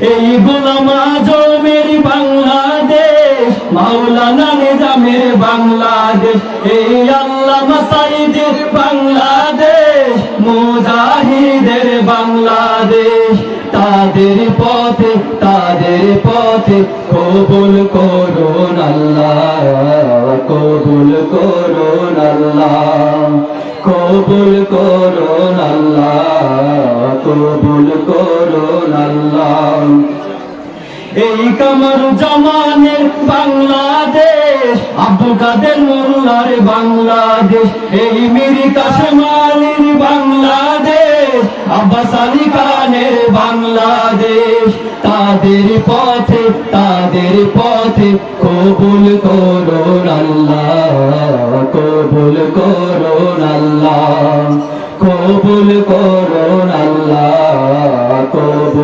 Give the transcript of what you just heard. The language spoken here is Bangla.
এই গোলাম আজমের বাংলাদেশ, মাওলানা নিজামের বাংলাদেশ, এই আল্লামা সাইদের বাংলাদেশ, মুজাহিদের বাংলাদেশ। তাদের পথে তাদের পথে কবুল করুন আল্লাহ, কবুল করুন আল্লাহ, কবুল করুন আল্লাহ। কবুল করুন আল্লাহ। এই কামার জামানের বাংলাদেশ, আব্দুল কাদের মোল্লার বাংলাদেশ, এই মিরি কাশমালির বাংলাদেশ, আব্বাস আলী খানের বাংলাদেশ। তাদের পথে তাদের পথে কবুল করুন আল্লাহ, কবুল করুন আল্লাহ, কবুল আল্লাহ